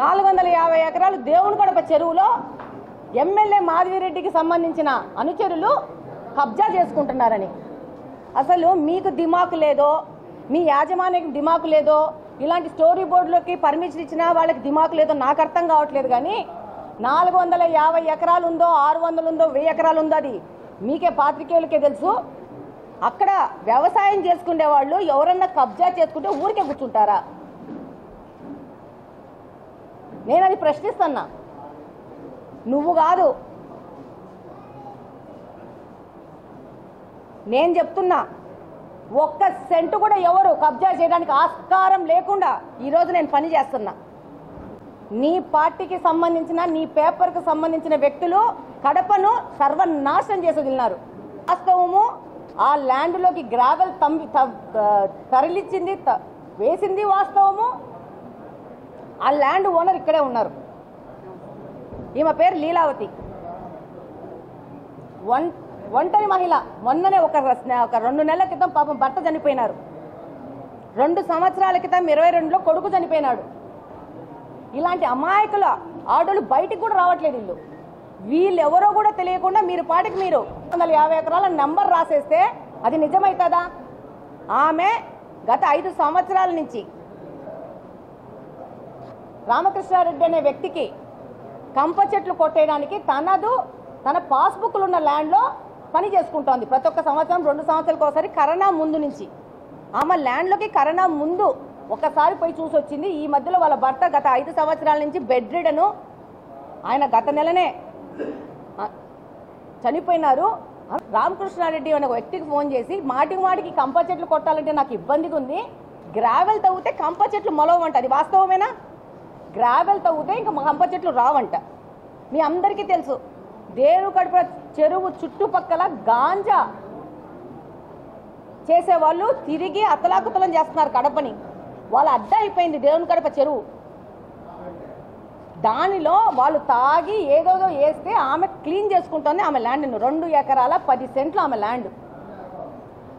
నాలుగు వందల యాభై ఎకరాలు దేవుని గడప చెరువులో ఎమ్మెల్యే మాధవిరెడ్డికి సంబంధించిన అనుచరులు కబ్జా చేసుకుంటున్నారని. అసలు మీకు దిమాకు లేదో మీ యాజమాన్యకి దిమాకు లేదో ఇలాంటి స్టోరీ బోర్డులోకి పర్మిషన్ ఇచ్చినా వాళ్ళకి దిమాకు లేదో నాకు అర్థం కావట్లేదు కానీ నాలుగు వందల యాభై ఎకరాలు ఉందో ఆరు వందలు ఉందో వెయ్యి ఎకరాలు ఉందో అది మీకే పాత్రికేయులకే తెలుసు. అక్కడ వ్యవసాయం చేసుకునే వాళ్ళు ఎవరన్నా కబ్జా చేసుకుంటే ఊరికే కూర్చుంటారా? నేను అది ప్రశ్నిస్తున్నా. నువ్వు కాదు. నేను చెప్తున్నా ఒక్క సెంటు కూడా ఎవరు కబ్జా చేయడానికి ఆస్కారం లేకుండా ఈరోజు నేను పని చేస్తున్నా. నీ పార్టీకి సంబంధించిన నీ పేపర్కు సంబంధించిన వ్యక్తులు కడపను సర్వనాశనం చేసి వదిలినారు. వాస్తవము ఆ ల్యాండ్లోకి గ్రావెల్ తమ్మి తరలిచ్చింది వేసింది వాస్తవము. ఆ ల్యాండ్ ఓనర్ ఇక్కడే ఉన్నారు. ఈమె పేరు లీలావతి. వన్ ఒంటరి మహిళ. మొన్ననే ఒక ఒక రెండు నెలల క్రితం పాపం భర్త చనిపోయినారు. రెండు సంవత్సరాల క్రితం ఇరవై రెండులో కొడుకు చనిపోయినాడు. ఇలాంటి అమాయకుల ఆడోళ్ళు బయటికి కూడా రావట్లేదు ఇల్లు వీళ్ళెవరో కూడా తెలియకుండా మీరు పాటికి మీరు వందల యాభై ఎకరాల నంబర్ రాసేస్తే అది నిజమవుతుందా ఆమె గత ఐదు సంవత్సరాల నుంచి రామకృష్ణారెడ్డి అనే వ్యక్తికి కంప చెట్లు కొట్టేయడానికి తనదు తన పాస్బుక్లు ఉన్న ల్యాండ్లో పని చేసుకుంటోంది. ప్రతి ఒక్క సంవత్సరం రెండు సంవత్సరాలకు ఒకసారి కరోనా ముందు నుంచి. ఆమె ల్యాండ్లోకి కరోనా ముందు ఒకసారి పోయి చూసి వచ్చింది ఈ మధ్యలో వాళ్ళ భర్త గత ఐదు సంవత్సరాల నుంచి బెడ్ రిడను ఆయన గత నెలనే చనిపోయినారు. రామకృష్ణారెడ్డి అనే వ్యక్తికి ఫోన్ చేసి మాటికి మాటికి కంప చెట్లు కొట్టాలంటే నాకు ఇబ్బందిగా ఉంది గ్రావెల్ తవ్వితే కంప చెట్లు మొలవంట అది వాస్తవమేనా? గ్రావెల్ తవ్వితే ఇంకా కంప చెట్లు రావంట. మీ అందరికీ తెలుసు దేరు కడుపు చెరువు చుట్టుపక్కల గాంజా చేసేవాళ్ళు తిరిగి అతలాకుతలం చేస్తున్నారు కడపని. వాళ్ళ అడ్డ అయిపోయింది దేవుని కడప చెరువు. దానిలో వాళ్ళు తాగి ఏదోదో వేస్తే ఆమె క్లీన్ చేసుకుంటుంది ఆమె ల్యాండ్ను రెండు ఎకరాల పది సెంట్లు ఆమె ల్యాండ్.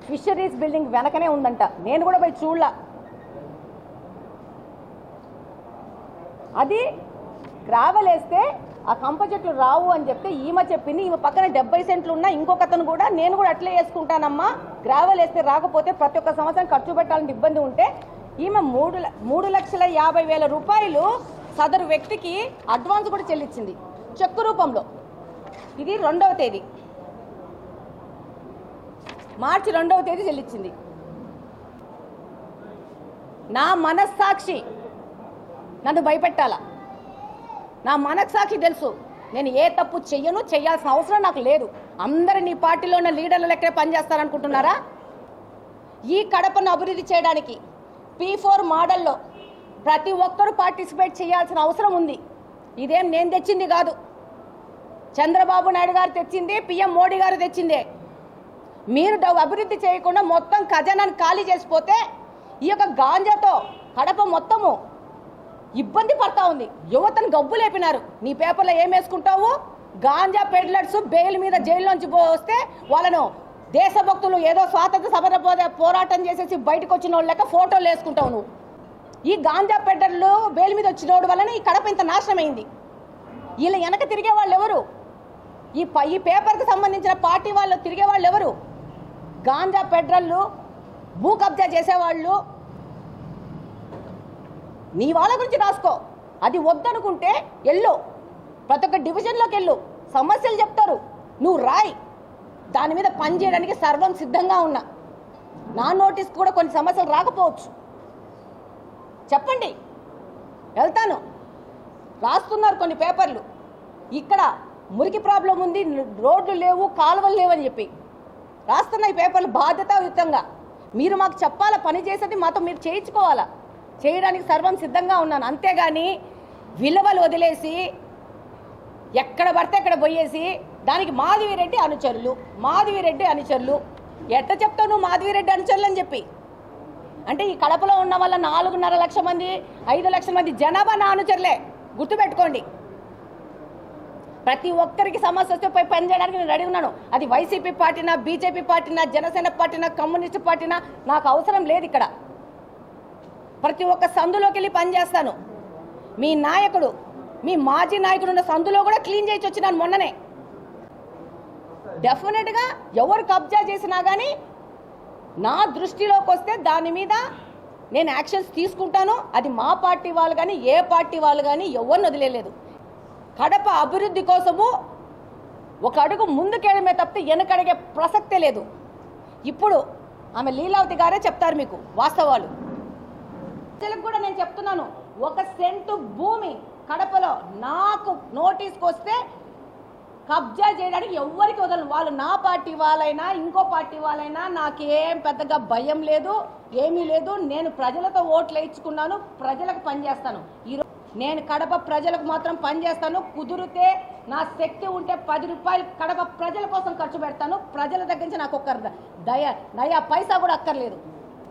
ఫిషరీస్ బిల్డింగ్ వెనకనే ఉందంట. నేను కూడా పోయి చూడలా. అది గ్రావెల్ వేస్తే ఆ కంప చెట్లు రావు అని చెప్తే ఈమె చెప్పింది ఈమె పక్కన డెబ్బై సెంట్లు ఉన్నా ఇంకొక అతను కూడా నేను కూడా అట్లే వేసుకుంటానమ్మా. గ్రావెల్ వేస్తే రాకపోతే ప్రతి ఒక్క సంవత్సరం ఖర్చు పెట్టాలని ఇబ్బంది ఉంటే ఈమె మూడు ల- మూడు లక్షల యాభై వేల రూపాయలు సదరు వ్యక్తికి అడ్వాన్స్ కూడా చెల్లించింది చెక్కు రూపంలో. ఇది రెండవ తేదీ. మార్చి రెండవ తేదీ చెల్లించింది నా మనస్సాక్షి. నన్ను భయపెట్టాలా? నా మనస్సాక్షి తెలుసు. నేను ఏ తప్పు చెయ్యను చేయాల్సిన అవసరం నాకు లేదు. అందరు నీ పార్టీలో ఉన్న లీడర్ల లెక్కనే పనిచేస్తారనుకుంటున్నారా? ఈ కడపను అభివృద్ధి చేయడానికి పీ ఫోర్ మోడల్లో ప్రతి ఒక్కరూ పార్టిసిపేట్ చేయాల్సిన అవసరం ఉంది. ఇదేం నేను తెచ్చింది కాదు. చంద్రబాబు నాయుడు గారు తెచ్చింది పిఎం మోడీ గారు తెచ్చిందే. మీరు అభివృద్ధి చేయకుండా మొత్తం ఖజానాన్ని ఖాళీ చేసిపోతే ఈ యొక్క గాంజాతో కడప మొత్తము ఇబ్బంది పడతా ఉంది. యువతను గబ్బు లేపినారు. నీ పేపర్లో ఏం వేసుకుంటావు? గాంజా పెడ్లర్స్ బెయిల్ మీద జైల్లోంచి వస్తే వాళ్ళను దేశభక్తులు ఏదో స్వాతంత్ర సమర పోరాటం చేసేసి బయటకు వచ్చిన వాళ్ళ లెక్క ఫోటోలు వేసుకుంటావు నువ్వు. ఈ గాంజా పెడ్డర్లు బెయిల్ మీద వచ్చినోడు వలన ఈ కడప ఇంత నాశనమైంది. వీళ్ళ వెనక తిరిగే వాళ్ళు ఎవరు ఈ ఈ పేపర్కి సంబంధించిన పార్టీ వాళ్ళు తిరిగే వాళ్ళు ఎవరు గాంజా పెడ్రళ్ళు భూ కబ్జా చేసేవాళ్ళు నీ వాళ్ళ గురించి రాసుకో. అది వద్దనుకుంటే ఎల్లు. ప్రతి ఒక్క డివిజన్లోకి వెళ్ళు సమస్యలు చెప్తారు. నువ్వు రాయి. దాని మీద పని చేయడానికి సర్వం సిద్ధంగా ఉన్నా. నా నోటీస్ కూడా కొన్ని సమస్యలు రాకపోవచ్చు. చెప్పండి. వెళ్తాను. రాస్తున్నారు కొన్ని పేపర్లు. ఇక్కడ మురికి ప్రాబ్లం ఉంది రోడ్లు లేవు కాలువలు లేవని చెప్పి. రాస్తున్న ఈ పేపర్లు బాధ్యతాయుతంగా. మీరు మాకు చెప్పాలా పని చేసేది మాతో మీరు చేయించుకోవాలా? చేయడానికి సర్వం సిద్ధంగా ఉన్నాను. అంతేగాని విలువలు వదిలేసి ఎక్కడ పడితే అక్కడ పోయేసి దానికి మాధవిరెడ్డి అనుచరులు మాధవిరెడ్డి అనుచరులు. ఎట్ట చెప్తావు నువ్వు మాధవిరెడ్డి అనుచరులు అని చెప్పి? అంటే ఈ కడపలో ఉన్న వల్ల నాలుగున్నర లక్ష మంది ఐదు లక్షల మంది జనాభా నా అనుచరులే. గుర్తుపెట్టుకోండి. ప్రతి ఒక్కరికి సమస్య వస్తే పోయి పని చేయడానికి నేను రెడీ ఉన్నాను. అది వైసీపీ పార్టీనా బీజేపీ పార్టీనా జనసేన పార్టీనా కమ్యూనిస్ట్ పార్టీనా? నాకు అవసరం లేదు ఇక్కడ. ప్రతి ఒక్క సందులోకి వెళ్ళి పని చేస్తాను మీ నాయకుడు మీ మాజీ నాయకుడు ఉన్న సందులో కూడా క్లీన్ చేసి వచ్చినాను మొన్ననే. డెఫినెట్గా ఎవరు కబ్జా చేసినా కానీ నా దృష్టిలోకి వస్తే దాని మీద నేను యాక్షన్స్ తీసుకుంటాను. అది మా పార్టీ వాళ్ళు కానీ ఏ పార్టీ వాళ్ళు కానీ ఎవరిని వదిలేదు కడప అభివృద్ధి కోసము ఒక అడుగు ముందుకెళ్ళమే తప్పితే వెనకడిగే ప్రసక్తే లేదు. ఇప్పుడు ఆమె లీలావతి గారే చెప్తారు మీకు వాస్తవాలు. ప్రజలకు కూడా నేను చెప్తున్నాను ఒక సెంటు భూమి కడపలో నాకు నోటీస్కి వస్తే కబ్జా చేయడానికి ఎవ్వరికి వదలను. వాళ్ళు నా పార్టీ వాళ్ళైనా ఇంకో పార్టీ వాళ్ళైనా నాకేం పెద్దగా భయం లేదు ఏమీ లేదు. నేను ప్రజలతో ఓట్లు వేయించుకున్నాను ప్రజలకు పనిచేస్తాను ఈరోజు నేను కడప ప్రజలకు మాత్రం పనిచేస్తాను కుదిరితే నా శక్తి ఉంటే పది రూపాయలు కడప ప్రజల కోసం ఖర్చు పెడతాను. ప్రజల దగ్గర నుంచి నాకు ఒక్క దయ నయా పైసా కూడా అక్కర్లేదు.